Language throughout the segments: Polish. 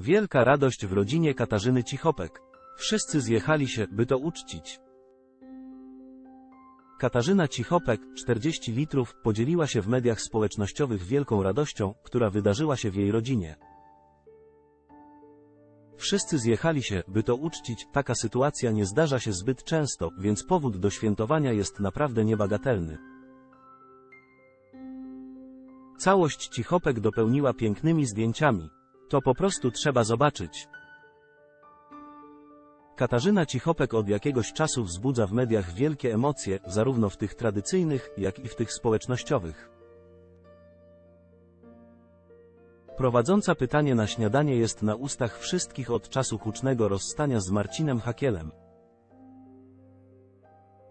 Wielka radość w rodzinie Katarzyny Cichopek. Wszyscy zjechali się, by to uczcić. Katarzyna Cichopek, 40 litrów, podzieliła się w mediach społecznościowych wielką radością, która wydarzyła się w jej rodzinie. Wszyscy zjechali się, by to uczcić, taka sytuacja nie zdarza się zbyt często, więc powód do świętowania jest naprawdę niebagatelny. Całość Cichopek dopełniła pięknymi zdjęciami. To po prostu trzeba zobaczyć. Katarzyna Cichopek od jakiegoś czasu wzbudza w mediach wielkie emocje, zarówno w tych tradycyjnych, jak i w tych społecznościowych. Prowadząca pytanie na śniadanie jest na ustach wszystkich od czasu hucznego rozstania z Marcinem Hakielem.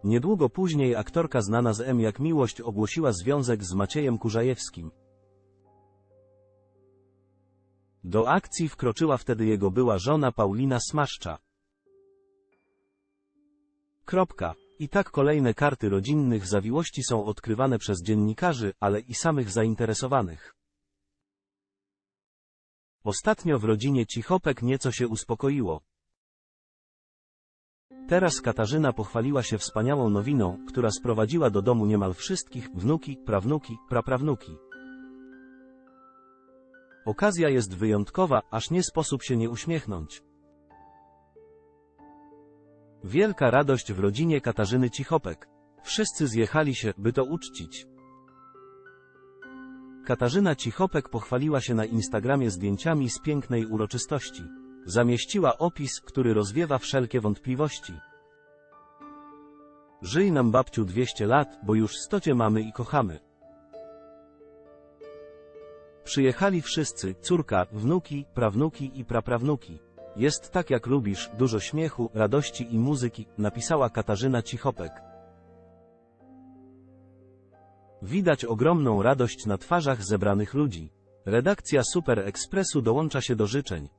Niedługo później aktorka znana z M jak Miłość ogłosiła związek z Maciejem Kurzajewskim. Do akcji wkroczyła wtedy jego była żona Paulina Smaszcza. Kropka. I tak kolejne karty rodzinnych zawiłości są odkrywane przez dziennikarzy, ale i samych zainteresowanych. Ostatnio w rodzinie Cichopek nieco się uspokoiło. Teraz Katarzyna pochwaliła się wspaniałą nowiną, która sprowadziła do domu niemal wszystkich, wnuki, prawnuki, praprawnuki. Okazja jest wyjątkowa, aż nie sposób się nie uśmiechnąć. Wielka radość w rodzinie Katarzyny Cichopek. Wszyscy zjechali się, by to uczcić. Katarzyna Cichopek pochwaliła się na Instagramie zdjęciami z pięknej uroczystości. Zamieściła opis, który rozwiewa wszelkie wątpliwości. Żyj nam babciu 200 lat, bo już stocie mamy i kochamy. Przyjechali wszyscy, córka, wnuki, prawnuki i praprawnuki. Jest tak jak lubisz, dużo śmiechu, radości i muzyki, napisała Katarzyna Cichopek. Widać ogromną radość na twarzach zebranych ludzi. Redakcja Super Expressu dołącza się do życzeń.